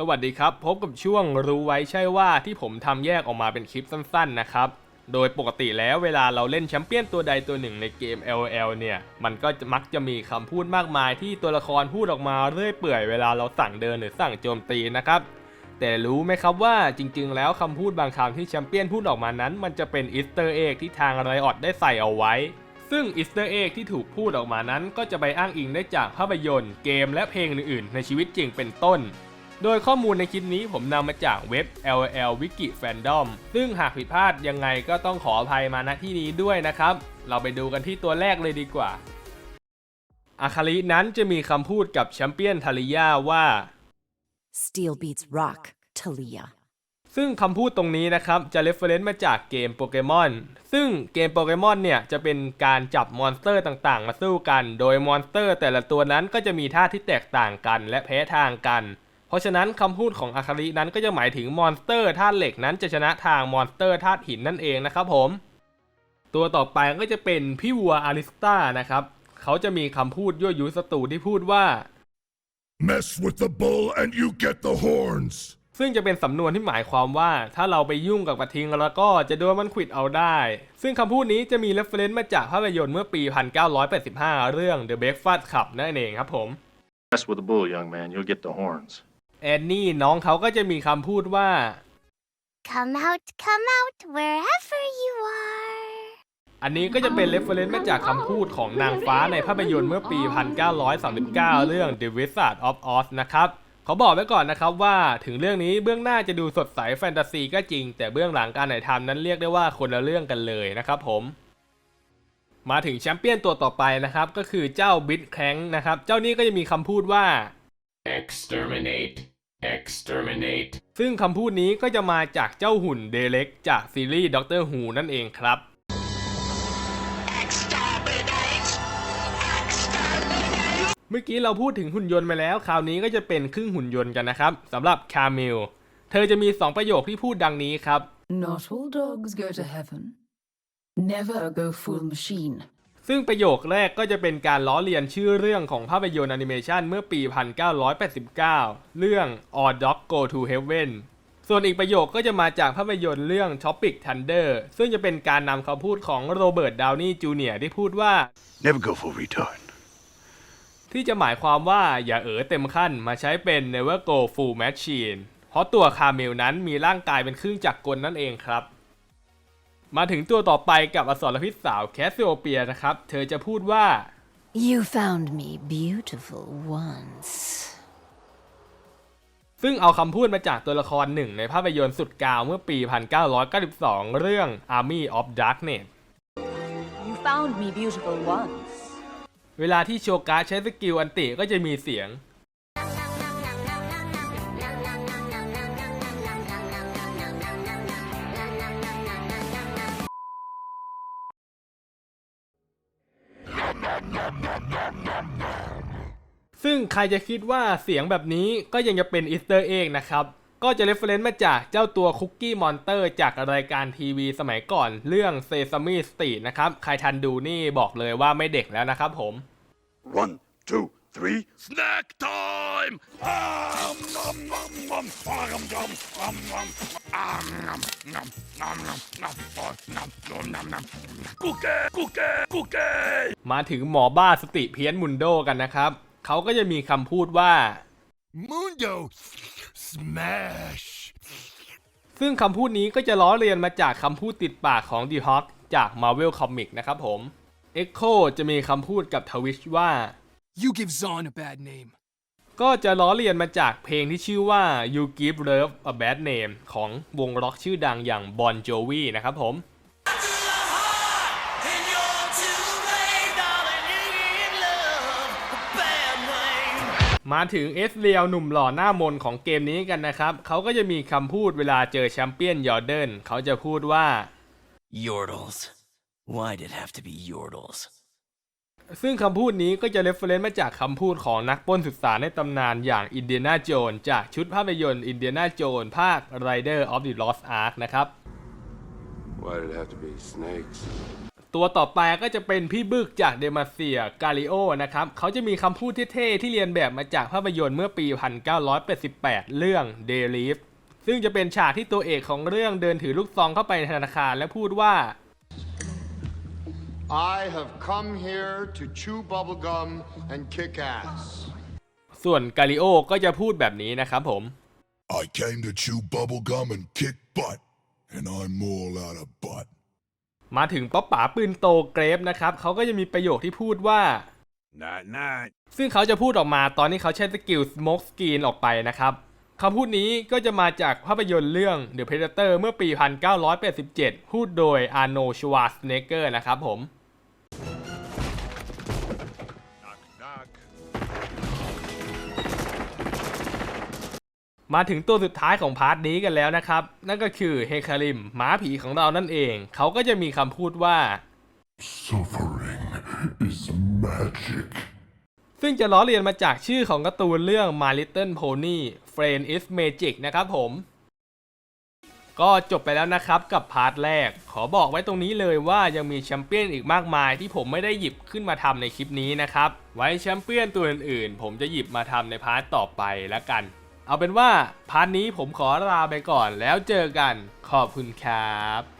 สวัสดีครับ พบกับช่วงรู้ไว้ใช่ว่าที่ผมทำแยกออกมาเป็นคลิปสั้นๆนะครับ โดยปกติแล้วเวลาเราเล่นแชมเปี้ยนตัวใดตัวหนึ่งในเกม LOL เนี่ย มันก็มักจะมีคำพูดมากมายที่ตัวละครพูดออกมาเรื่อยเปื่อยเวลาเราสั่งเดินหรือสั่งโจมตีนะครับ แต่รู้ไหมครับว่าจริงๆ แล้วคำพูดบางคำที่แชมเปี้ยนพูดออกมานั้น มันจะเป็นอีสเตอร์เอ็กที่ทางไรออดได้ใส่เอาไว้ซึ่งอีสเตอร์เอ็กที่ถูกพูดออกมานั้น ก็จะไปอ้างอิงได้จากภาพยนตร์ เกมและเพลงอื่นๆ ในชีวิตจริงเป็นต้น โดยข้อมูลในคลิปนี้ผมนำมาจากเว็บ LL Wiki Fandom ซึ่งหากผิดพลาดยังไงก็ต้องขออภัยมาณที่นี้ด้วยนะครับ เราไปดูกันที่ตัวแรกเลยดีกว่า อาคารินั้นจะมีคำพูดกับแชมเปี้ยนทาริยาว่า Steel beats rock, Talia. ซึ่งคำพูดตรงนี้นะครับจะเรฟเฟรนซ์มาจากเกมโปเกมอน ซึ่งเกมโปเกมอนเนี่ยจะเป็นการจับมอนสเตอร์ต่างๆ มาสู้กัน โดยมอนสเตอร์แต่ละตัวนั้นก็จะมีท่าที่แตกต่างกันและแพ้ทางกัน เพราะฉะนั้นคำพูดของอาคารินั้นก็จะหมายถึงมอนสเตอร์ธาตุเหล็กนั้นจะชนะทางมอนสเตอร์ธาตุหินนั่นเองนะครับผม ตัวต่อไปก็จะเป็นพี่วัวอาริสตานะครับ เขาจะมีคำพูดยั่วยุศัตรูที่พูดว่า Mess with the bull and you get the horns. ซึ่งจะเป็นสำนวนที่หมายความว่าถ้าเราไปยุ่งกับกระทิงแล้วก็จะโดนมันขวิดเอาได้ ซึ่งคำพูดนี้จะมีเรฟเฟรนซ์มาจากภาพยนตร์เมื่อปี 1985 เรื่อง The Breakfast Club นั่นเองครับผม Mess with the bull, young man. You'll get the horns. แอนนี่น้องเขาก็จะมีคำพูดว่า Come out, come out, wherever you are. อันนี้ก็จะเป็นเรฟเฟรนซ์มาจากคำพูดของนางฟ้าในภาพยนตร์เมื่อปี 1939 เรื่อง The Wizard of Oz นะครับเขาบอกไว้ก่อนนะครับว่าถึงเรื่องนี้เบื้องหน้าจะดูสดใสแฟนตาซีก็จริง แต่เบื้องหลังการถ่ายทำนั้นเรียกได้ว่าคนละเรื่องกันเลยนะครับผม มาถึงแชมเปี้ยนตัวต่อไปนะครับ ก็คือเจ้าบิ t แค n งนะครับ เจ้านี้ก็จะมีคำพูดว่า Exterminate. Exterminate. ซึ่งคำพูดนี้ก็จะมาจากเจ้าหุ่นเดเล็กจากซีรีส์ด็อกเตอร์ฮูนั่นเองครับเมื่อกี้เราพูดถึงหุ่นยนต์มาแล้ว คราวนี้ก็จะเป็นครึ่งหุ่นยนต์กันนะครับสำหรับคาเมลเธอจะมี 2 ประโยคที่พูดดังนี้ครับ Not all dogs go to heaven. Never go full machine. ซึ่งประโยคแรกก็จะเป็นการล้อเลียนชื่อเรื่องของภาพยนตร์แอนิเมชันเมื่อปี 1989 เรื่อง All Dog Go to Heaven ส่วนอีกประโยคก็จะมาจากภาพยนตร์เรื่อง Tropic Thunder ซึ่งจะเป็นการนำคำพูดของโรเบิร์ต ดาวนี่ จูเนียร์ที่พูดว่า Never go full retard. ที่จะหมายความว่าอย่าเอ๋อเต็มขั้นมาใช้เป็น Never Go Full Machine เพราะตัวคาเมลนั้นมีร่างกายเป็นเครื่องจักรกลนั่นเองครับ มาถึงตัวต่อไปกับอสรพิษสาวแคสซิโอเปียนะครับ เธอจะพูดว่า You found me beautiful once. ซึ่งเอาคำพูดมาจากตัวละครหนึ่งในภาพยนตร์สุดกาวเมื่อปี 1992 เรื่อง Army of Darkness You found me beautiful once. เวลาที่โชกะใช้สกิลอันติก็จะมีเสียง ซึ่งใครจะคิดว่าเสียงแบบนี้ก็ยังจะเป็นอีสเตอร์เอ็กนะครับ ก็จะเรฟเฟรนซ์มาจากเจ้าตัวคุกกี้มอนเตอร์จากรายการทีวีสมัยก่อนเรื่อง Sesame Street นะครับ ใครทันดูนี่บอกเลยว่าไม่เด็กแล้วนะครับผม One, two, three. Snack time! Um, nom, nom, nom, nom, nom, nom, nom. Um, nom, nom, nom, nom, nom, nom, nom, nom, nom. Cookie, cookie, cookie. มาถึงหมอบ้าสติเพี้ยนมุนโดกันนะครับ เขาก็จะมีคำพูดว่า Mundo, smash. ซึ่งคำพูดนี้ก็จะล้อเลียนมาจากคำพูดติดปากของ The Hawk จาก Marvel Comics นะครับผม Echo จะมีคำพูดกับทวิชว่า You give Zon a bad name. ก็จะล้อเลียนมาจากเพลงที่ชื่อว่า You Give Love a Bad Name ของวงร็อกชื่อดังอย่าง Bon Jovi นะครับผม มาถึงเอสเรียวหนุ่มหล่อหน้ามนของเกมนี้กันนะครับ เขาก็จะมีคำพูดเวลาเจอแชมเปี้ยนยอร์เดนเขาจะพูดว่า Yordles. Why'd it have to be Yordles? ซึ่งคำพูดนี้ก็จะเรฟเฟรนซ์มาจากคำพูดของนักปล้นศึกษาในตำนานอย่างอินเดียนาโจนจากชุดภาพยนตร์อินเดียนาโจนภาค Rider of the Lost Ark นะครับ Why did it have to be snakes? ตัวต่อไปก็จะเป็นพี่บึกจากเดมาเซียกาลิโอนะครับ เขาจะมีคำพูดเท่ๆที่เรียนแบบมาจากภาพยนตร์เมื่อปี 1988 เรื่อง Day l i f ซึ่งจะเป็นฉากที่ตัวเอกของเรื่องเดินถือลูกซองเข้าไปในธนาคารและพูดว่า I have come here to chew bubblegum and kick ass. ส่วนกาลิโอก็จะพูดแบบนี้นะครับผม I came to chew bubblegum and kick butt, and I'm all out of butt. มาถึงป๊อปป๋าปืนโตเกรฟนะครับเขาก็จะมีประโยคที่พูดว่า Night night. ซึ่งเขาจะพูดออกมาตอนที่เขาใช้สกิล Smoke Screen ออกไปนะครับคำพูดนี้ก็จะมาจากภาพยนตร์เรื่อง The Predator เมื่อปี 1987 พูดโดย Arnold Schwarzenegger นะครับผม มาถึงตัวสุดท้ายของพาร์ทนี้กันแล้วนะครับ นั่นก็คือเฮคาริมม้าผีของเรานั่นเอง เขาก็จะมีคำพูดว่า Suffering is magic. ซึ่งจะล้อเลียนมาจากชื่อของการ์ตูนเรื่อง My Little Pony Friend is Magic นะครับผม ก็จบไปแล้วนะครับกับพาร์ทแรก ขอบอกไว้ตรงนี้เลยว่ายังมีแชมเปี้ยนอีกมากมายที่ผมไม่ได้หยิบขึ้นมาทำในคลิปนี้นะครับ ไว้แชมเปี้ยนตัวอื่นๆ ผมจะหยิบมาทำในพาร์ทต่อไปแล้วกัน เอาเป็นว่าพาร์ทนี้ผมขอลาไปก่อนแล้วเจอกันขอบคุณครับ